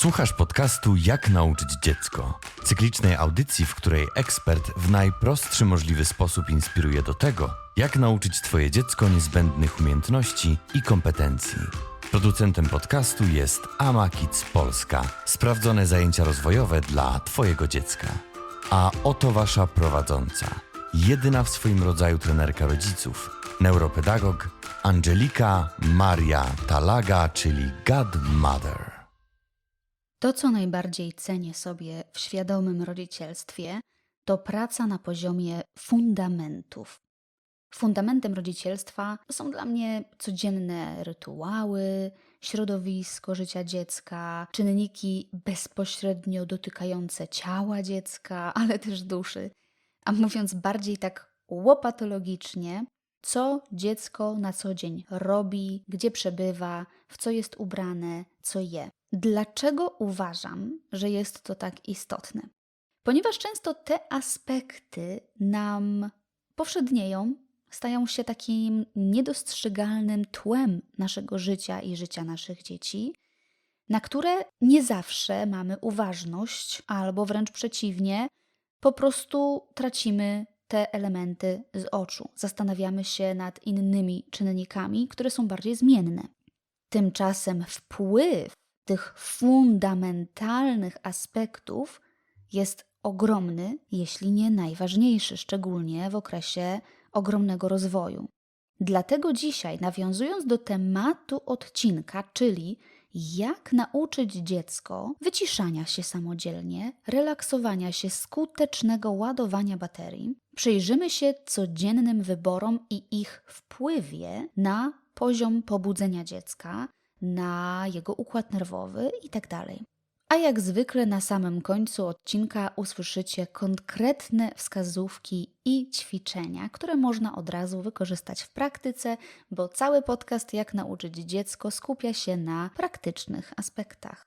Słuchasz podcastu Jak nauczyć dziecko, cyklicznej audycji, w której ekspert w najprostszy możliwy sposób inspiruje do tego, jak nauczyć Twoje dziecko niezbędnych umiejętności i kompetencji. Producentem podcastu jest Ama Kids Polska. Sprawdzone zajęcia rozwojowe dla Twojego dziecka. A oto Wasza prowadząca, jedyna w swoim rodzaju trenerka rodziców, neuropedagog Angelika Maria Talaga, czyli Godmother. To, co najbardziej cenię sobie w świadomym rodzicielstwie, to praca na poziomie fundamentów. Fundamentem rodzicielstwa są dla mnie codzienne rytuały, środowisko życia dziecka, czynniki bezpośrednio dotykające ciała dziecka, ale też duszy. A mówiąc bardziej tak łopatologicznie, co dziecko na co dzień robi, gdzie przebywa, w co jest ubrane, co je. Dlaczego uważam, że jest to tak istotne? Ponieważ często te aspekty nam powszednieją, stają się takim niedostrzegalnym tłem naszego życia i życia naszych dzieci, na które nie zawsze mamy uważność, albo wręcz przeciwnie, po prostu tracimy te elementy z oczu. Zastanawiamy się nad innymi czynnikami, które są bardziej zmienne. Tymczasem wpływ tych fundamentalnych aspektów jest ogromny, jeśli nie najważniejszy, szczególnie w okresie ogromnego rozwoju. Dlatego dzisiaj, nawiązując do tematu odcinka, czyli jak nauczyć dziecko wyciszania się samodzielnie, relaksowania się, skutecznego ładowania baterii, przyjrzymy się codziennym wyborom i ich wpływie na poziom pobudzenia dziecka, na jego układ nerwowy itd. A jak zwykle na samym końcu odcinka usłyszycie konkretne wskazówki i ćwiczenia, które można od razu wykorzystać w praktyce, bo cały podcast Jak nauczyć dziecko skupia się na praktycznych aspektach.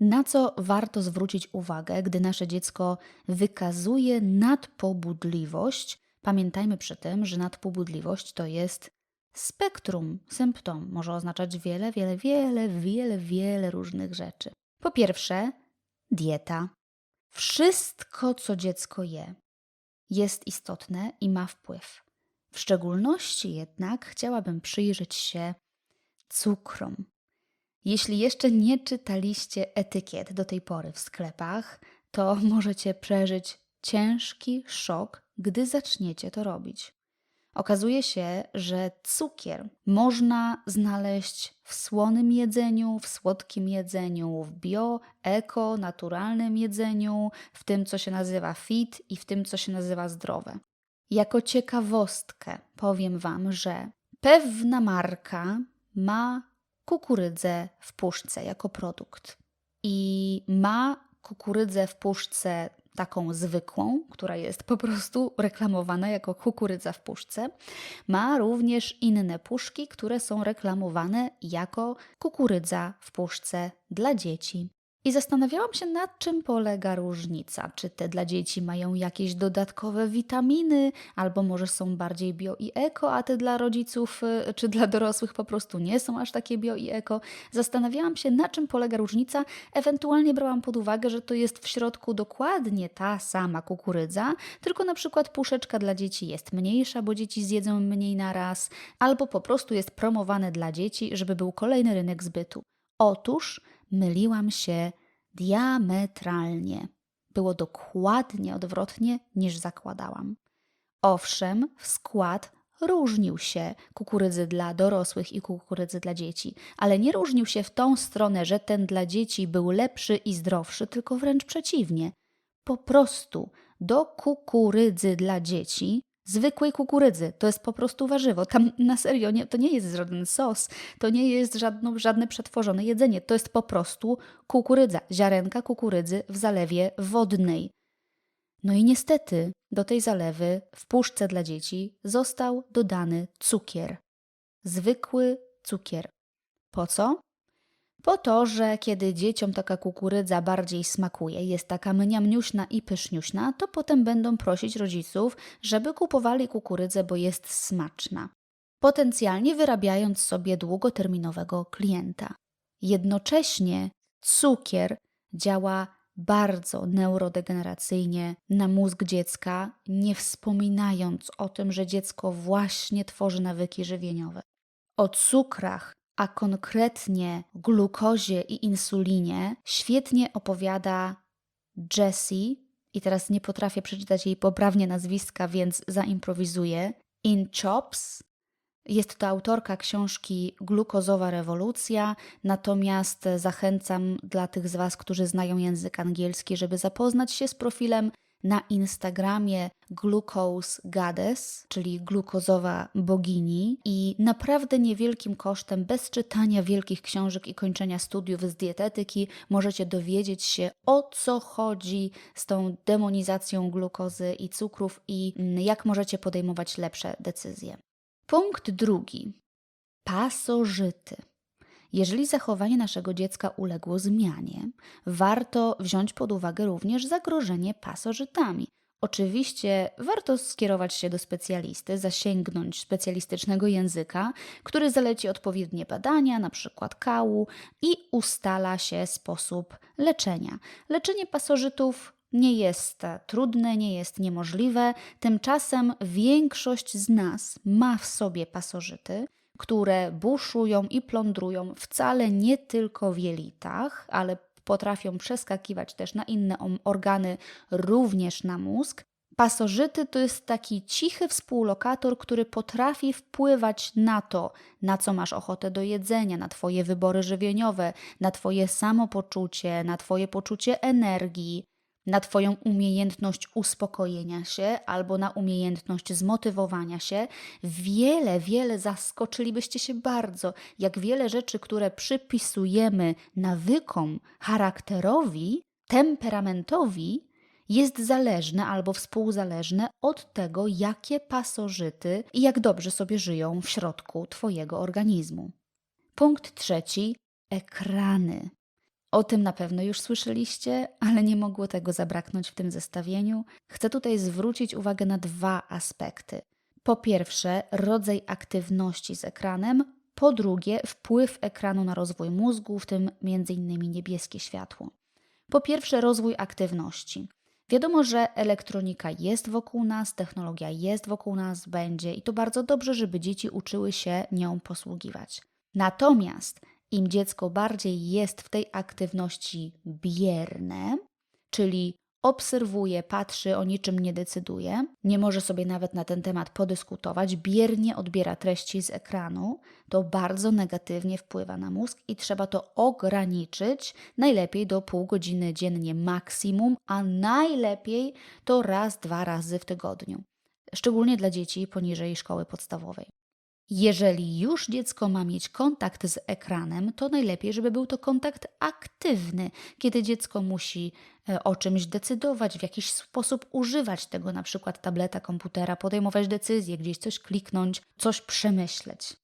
Na co warto zwrócić uwagę, gdy nasze dziecko wykazuje nadpobudliwość? Pamiętajmy przy tym, że nadpobudliwość to jest spektrum symptom. Może oznaczać wiele, wiele, wiele, wiele, wiele różnych rzeczy. Po pierwsze, dieta. Wszystko, co dziecko je, jest istotne i ma wpływ. W szczególności jednak chciałabym przyjrzeć się cukrom. Jeśli jeszcze nie czytaliście etykiet do tej pory w sklepach, to możecie przeżyć ciężki szok, gdy zaczniecie to robić. Okazuje się, że cukier można znaleźć w słonym jedzeniu, w słodkim jedzeniu, w bio, eko, naturalnym jedzeniu, w tym, co się nazywa fit i w tym, co się nazywa zdrowe. Jako ciekawostkę powiem Wam, że pewna marka ma kukurydzę w puszce jako produkt i ma kukurydzę w puszce taką zwykłą, która jest po prostu reklamowana jako kukurydza w puszce. Ma również inne puszki, które są reklamowane jako kukurydza w puszce dla dzieci. I zastanawiałam się, nad czym polega różnica. Czy te dla dzieci mają jakieś dodatkowe witaminy, albo może są bardziej bio i eko, a te dla rodziców y, czy dla dorosłych po prostu nie są aż takie bio i eko. Zastanawiałam się, na czym polega różnica. Ewentualnie brałam pod uwagę, że to jest w środku dokładnie ta sama kukurydza, tylko na przykład puszeczka dla dzieci jest mniejsza, bo dzieci zjedzą mniej na raz, albo po prostu jest promowane dla dzieci, żeby był kolejny rynek zbytu. Otóż myliłam się diametralnie. Było dokładnie odwrotnie niż zakładałam. Owszem, w skład różnił się kukurydzy dla dorosłych i kukurydzy dla dzieci, ale nie różnił się w tą stronę, że ten dla dzieci był lepszy i zdrowszy, tylko wręcz przeciwnie. Po prostu do kukurydzy dla dzieci zwykłej kukurydzy. To jest po prostu warzywo. Tam na serio nie, to nie jest żaden sos, to nie jest żadno, żadne przetworzone jedzenie. To jest po prostu kukurydza, ziarenka kukurydzy w zalewie wodnej. No i niestety do tej zalewy w puszce dla dzieci został dodany cukier. Zwykły cukier. Po co? Po to, że kiedy dzieciom taka kukurydza bardziej smakuje, jest taka mniamniuśna i pyszniuśna, to potem będą prosić rodziców, żeby kupowali kukurydzę, bo jest smaczna. Potencjalnie wyrabiając sobie długoterminowego klienta. Jednocześnie Cukier działa bardzo neurodegeneracyjnie na mózg dziecka, nie wspominając o tym, że dziecko właśnie tworzy nawyki żywieniowe. O cukrach, a konkretnie glukozie i insulinie, świetnie opowiada Jessie, i teraz nie potrafię przeczytać jej poprawnie nazwiska, więc zaimprowizuję. In Chops. Jest to autorka książki Glukozowa rewolucja, natomiast zachęcam dla tych z Was, którzy znają język angielski, żeby zapoznać się z profilem na Instagramie Glucose Goddess, czyli glukozowa bogini i naprawdę niewielkim kosztem, bez czytania wielkich książek i kończenia studiów z dietetyki, możecie dowiedzieć się o co chodzi z tą demonizacją glukozy i cukrów i mm, jak możecie podejmować lepsze decyzje. Punkt drugi. Pasożyty. Jeżeli zachowanie naszego dziecka uległo zmianie, warto wziąć pod uwagę również zagrożenie pasożytami. Oczywiście warto skierować się do specjalisty, zasięgnąć specjalistycznego języka, który zaleci odpowiednie badania, np. kału i ustala się sposób leczenia. Leczenie pasożytów nie jest trudne, nie jest niemożliwe, tymczasem większość z nas ma w sobie pasożyty które buszują i plądrują wcale nie tylko w jelitach, ale potrafią przeskakiwać też na inne organy, również na mózg. Pasożyty to jest taki cichy współlokator, który potrafi wpływać na to, na co masz ochotę do jedzenia, na Twoje wybory żywieniowe, na Twoje samopoczucie, na Twoje poczucie energii, na Twoją umiejętność uspokojenia się albo na umiejętność zmotywowania się, wiele, wiele zaskoczylibyście się bardzo, jak wiele rzeczy, które przypisujemy nawykom, charakterowi, temperamentowi, jest zależne albo współzależne od tego, jakie pasożyty i jak dobrze sobie żyją w środku Twojego organizmu. Punkt trzeci ekrany. O tym na pewno już słyszeliście, ale nie mogło tego zabraknąć w tym zestawieniu. Chcę tutaj zwrócić uwagę na dwa aspekty. Po pierwsze, rodzaj aktywności z ekranem, po drugie, wpływ ekranu na rozwój mózgu, w tym m.in. niebieskie światło. Po pierwsze, rozwój aktywności. Wiadomo, że elektronika jest wokół nas, technologia jest wokół nas, będzie i to bardzo dobrze, żeby dzieci uczyły się nią posługiwać. Natomiast im dziecko bardziej jest w tej aktywności bierne, czyli obserwuje, patrzy, o niczym nie decyduje, nie może sobie nawet na ten temat podyskutować, biernie odbiera treści z ekranu, to bardzo negatywnie wpływa na mózg i trzeba to ograniczyć najlepiej do pół godziny dziennie maksimum, a najlepiej to raz, dwa razy w tygodniu. Szczególnie dla dzieci poniżej szkoły podstawowej. Jeżeli już dziecko ma mieć kontakt z ekranem, to najlepiej, żeby był to kontakt aktywny, kiedy dziecko musi e, o czymś decydować, w jakiś sposób używać tego, na przykład tableta, komputera, podejmować decyzje, gdzieś coś kliknąć, coś przemyśleć.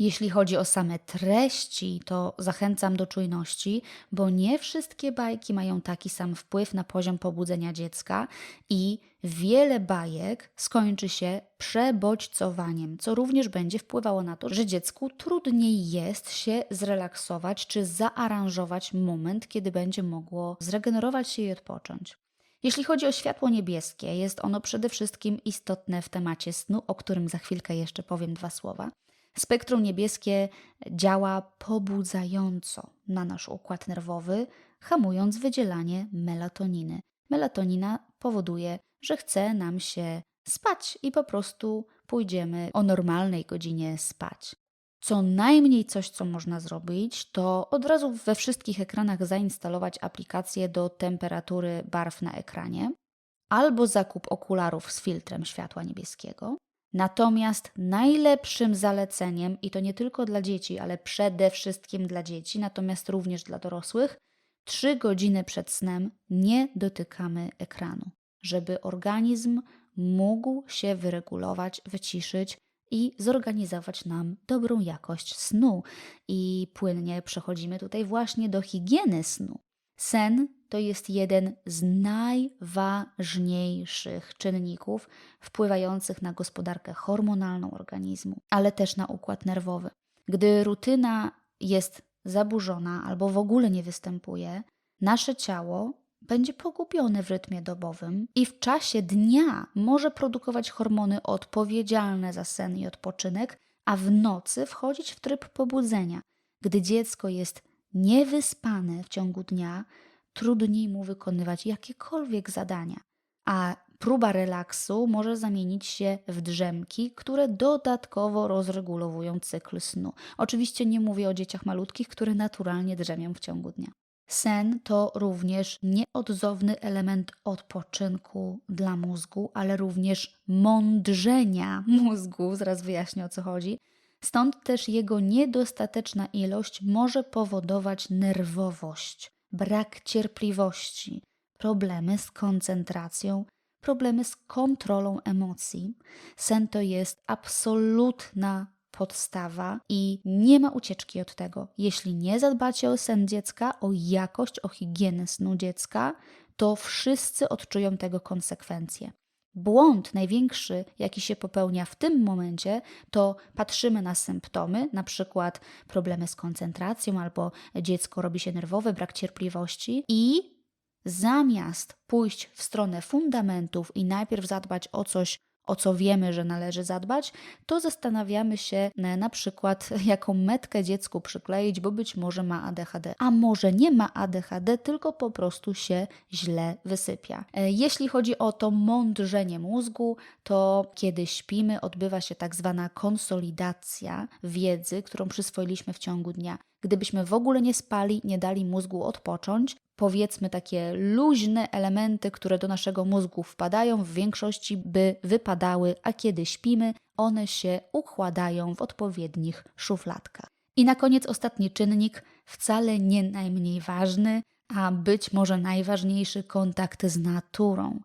Jeśli chodzi o same treści, to zachęcam do czujności, bo nie wszystkie bajki mają taki sam wpływ na poziom pobudzenia dziecka i wiele bajek skończy się przebodźcowaniem, co również będzie wpływało na to, że dziecku trudniej jest się zrelaksować czy zaaranżować moment, kiedy będzie mogło zregenerować się i odpocząć. Jeśli chodzi o światło niebieskie, jest ono przede wszystkim istotne w temacie snu, o którym za chwilkę jeszcze powiem dwa słowa. Spektrum niebieskie działa pobudzająco na nasz układ nerwowy, hamując wydzielanie melatoniny. Melatonina powoduje, że chce nam się spać i po prostu pójdziemy o normalnej godzinie spać. Co najmniej coś, co można zrobić, to od razu we wszystkich ekranach zainstalować aplikację do temperatury barw na ekranie, albo zakup okularów z filtrem światła niebieskiego, Natomiast najlepszym zaleceniem, i to nie tylko dla dzieci, ale przede wszystkim dla dzieci, natomiast również dla dorosłych, trzy godziny przed snem nie dotykamy ekranu, żeby organizm mógł się wyregulować, wyciszyć i zorganizować nam dobrą jakość snu. I płynnie przechodzimy tutaj właśnie do higieny snu. Sen to jest jeden z najważniejszych czynników wpływających na gospodarkę hormonalną organizmu, ale też na układ nerwowy. Gdy rutyna jest zaburzona albo w ogóle nie występuje, nasze ciało będzie pogubione w rytmie dobowym i w czasie dnia może produkować hormony odpowiedzialne za sen i odpoczynek, a w nocy wchodzić w tryb pobudzenia. Gdy dziecko jest niewyspane w ciągu dnia, trudniej mu wykonywać jakiekolwiek zadania, a próba relaksu może zamienić się w drzemki, które dodatkowo rozregulowują cykl snu. Oczywiście nie mówię o dzieciach malutkich, które naturalnie drzemią w ciągu dnia. Sen to również nieodzowny element odpoczynku dla mózgu, ale również mądrzenia mózgu, zaraz wyjaśnię o co chodzi. Stąd też jego niedostateczna ilość może powodować nerwowość, brak cierpliwości, problemy z koncentracją, problemy z kontrolą emocji. Sen to jest absolutna podstawa i nie ma ucieczki od tego. Jeśli nie zadbacie o sen dziecka, o jakość, o higienę snu dziecka, to wszyscy odczują tego konsekwencje. Błąd największy, jaki się popełnia w tym momencie, to patrzymy na symptomy, na przykład problemy z koncentracją albo dziecko robi się nerwowe, brak cierpliwości i zamiast pójść w stronę fundamentów i najpierw zadbać o coś, o co wiemy, że należy zadbać, to zastanawiamy się na, na przykład, jaką metkę dziecku przykleić, bo być może ma ADHD. A może nie ma ADHD, tylko po prostu się źle wysypia. E, Jeśli chodzi o to mądrzenie mózgu, to kiedy śpimy, odbywa się tak zwana konsolidacja wiedzy, którą przyswoiliśmy w ciągu dnia. Gdybyśmy w ogóle nie spali, nie dali mózgu odpocząć, powiedzmy takie luźne elementy, które do naszego mózgu wpadają, w większości by wypadały, a kiedy śpimy, one się układają w odpowiednich szufladkach. I na koniec ostatni czynnik, wcale nie najmniej ważny, a być może najważniejszy kontakt z naturą.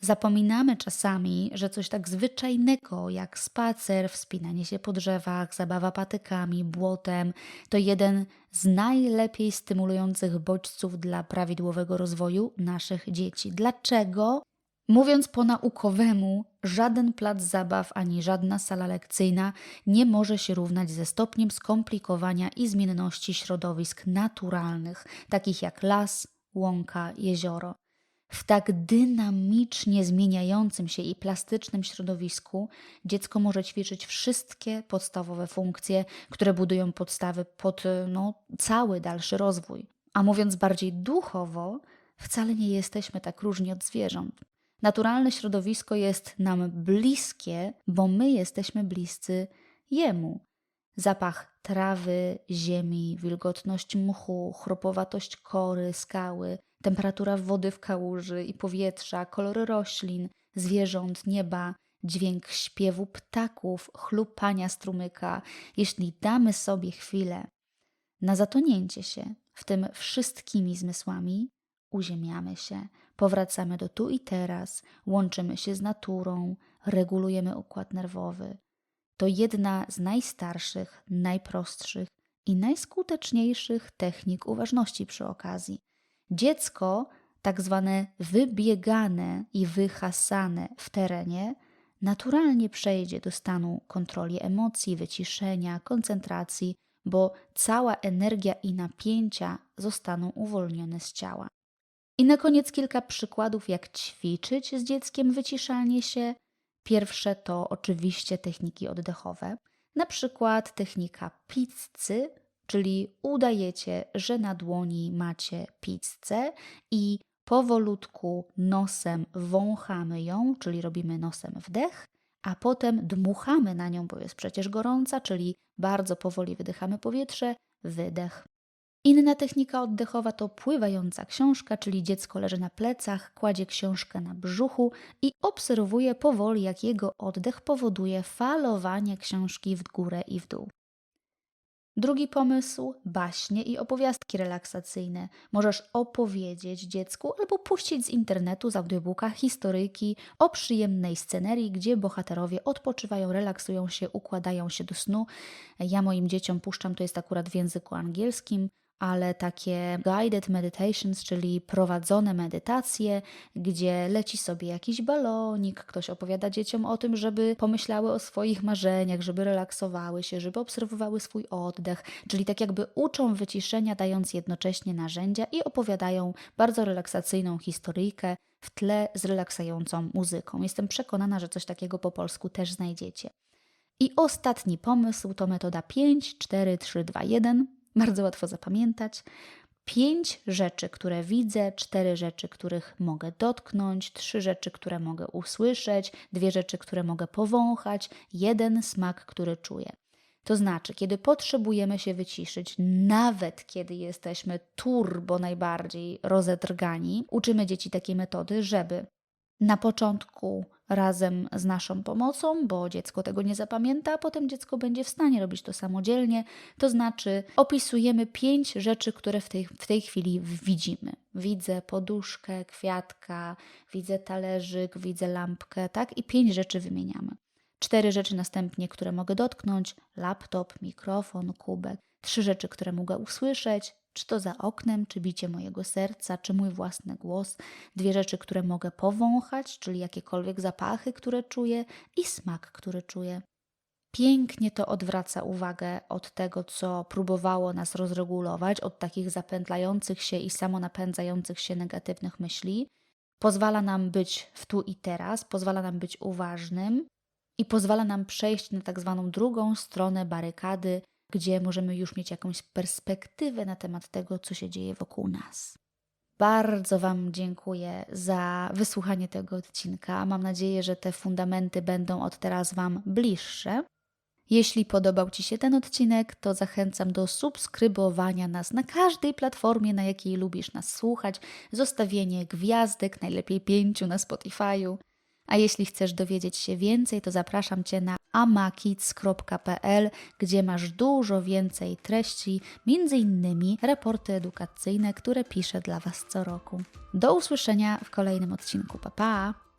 Zapominamy czasami, że coś tak zwyczajnego jak spacer, wspinanie się po drzewach, zabawa patykami, błotem to jeden z najlepiej stymulujących bodźców dla prawidłowego rozwoju naszych dzieci. Dlaczego? Mówiąc po naukowemu, żaden plac zabaw ani żadna sala lekcyjna nie może się równać ze stopniem skomplikowania i zmienności środowisk naturalnych, takich jak las, łąka, jezioro. W tak dynamicznie zmieniającym się i plastycznym środowisku dziecko może ćwiczyć wszystkie podstawowe funkcje, które budują podstawy pod no, cały dalszy rozwój. A mówiąc bardziej duchowo, wcale nie jesteśmy tak różni od zwierząt. Naturalne środowisko jest nam bliskie, bo my jesteśmy bliscy Jemu. Zapach trawy, ziemi, wilgotność mchu, chropowatość kory, skały, temperatura wody w kałuży i powietrza, kolory roślin, zwierząt, nieba, dźwięk śpiewu ptaków, chlupania strumyka. Jeśli damy sobie chwilę na zatonięcie się w tym wszystkimi zmysłami, uziemiamy się, powracamy do tu i teraz, łączymy się z naturą, regulujemy układ nerwowy. To jedna z najstarszych, najprostszych i najskuteczniejszych technik uważności przy okazji. Dziecko, tak zwane wybiegane i wyhasane w terenie, naturalnie przejdzie do stanu kontroli emocji, wyciszenia, koncentracji, bo cała energia i napięcia zostaną uwolnione z ciała. I na koniec kilka przykładów, jak ćwiczyć z dzieckiem wyciszanie się. Pierwsze to oczywiście techniki oddechowe, na przykład technika pizzy, czyli udajecie, że na dłoni macie pizzę i powolutku nosem wąchamy ją, czyli robimy nosem wdech, a potem dmuchamy na nią, bo jest przecież gorąca, czyli bardzo powoli wydychamy powietrze, wydech. Inna technika oddechowa to pływająca książka, czyli dziecko leży na plecach, kładzie książkę na brzuchu i obserwuje powoli, jak jego oddech powoduje falowanie książki w górę i w dół. Drugi pomysł baśnie i opowiastki relaksacyjne. Możesz opowiedzieć dziecku albo puścić z internetu, z audiobooka historyjki o przyjemnej scenerii, gdzie bohaterowie odpoczywają, relaksują się, układają się do snu. Ja moim dzieciom puszczam, to jest akurat w języku angielskim, ale takie guided meditations, czyli prowadzone medytacje, gdzie leci sobie jakiś balonik, ktoś opowiada dzieciom o tym, żeby pomyślały o swoich marzeniach, żeby relaksowały się, żeby obserwowały swój oddech, czyli tak jakby uczą wyciszenia, dając jednocześnie narzędzia i opowiadają bardzo relaksacyjną historyjkę w tle z relaksującą muzyką. Jestem przekonana, że coś takiego po polsku też znajdziecie. I ostatni pomysł to metoda 5, 4, 3, 2, 1. Bardzo łatwo zapamiętać. Pięć rzeczy, które widzę, cztery rzeczy, których mogę dotknąć, trzy rzeczy, które mogę usłyszeć, dwie rzeczy, które mogę powąchać, jeden smak, który czuję. To znaczy, kiedy potrzebujemy się wyciszyć, nawet kiedy jesteśmy turbo najbardziej rozedrgani, uczymy dzieci takiej metody, żeby na początku razem z naszą pomocą, bo dziecko tego nie zapamięta, a potem dziecko będzie w stanie robić to samodzielnie. To znaczy, opisujemy pięć rzeczy, które w tej, w tej chwili widzimy. Widzę poduszkę, kwiatka, widzę talerzyk, widzę lampkę, tak? I pięć rzeczy wymieniamy. Cztery rzeczy następnie, które mogę dotknąć: laptop, mikrofon, kubek. Trzy rzeczy, które mogę usłyszeć, czy to za oknem, czy bicie mojego serca, czy mój własny głos. Dwie rzeczy, które mogę powąchać, czyli jakiekolwiek zapachy, które czuję, i smak, który czuję. Pięknie to odwraca uwagę od tego, co próbowało nas rozregulować, od takich zapętlających się i samonapędzających się negatywnych myśli. Pozwala nam być w tu i teraz, pozwala nam być uważnym i pozwala nam przejść na tak zwaną drugą stronę barykady, gdzie możemy już mieć jakąś perspektywę na temat tego, co się dzieje wokół nas. Bardzo Wam dziękuję za wysłuchanie tego odcinka. Mam nadzieję, że te fundamenty będą od teraz Wam bliższe. Jeśli podobał Ci się ten odcinek, to zachęcam do subskrybowania nas na każdej platformie, na jakiej lubisz nas słuchać, zostawienie gwiazdek, najlepiej pięciu na Spotify'u. A jeśli chcesz dowiedzieć się więcej, to zapraszam Cię na amakids.pl, gdzie masz dużo więcej treści, innymi raporty edukacyjne, które piszę dla Was co roku. Do usłyszenia w kolejnym odcinku. Pa pa!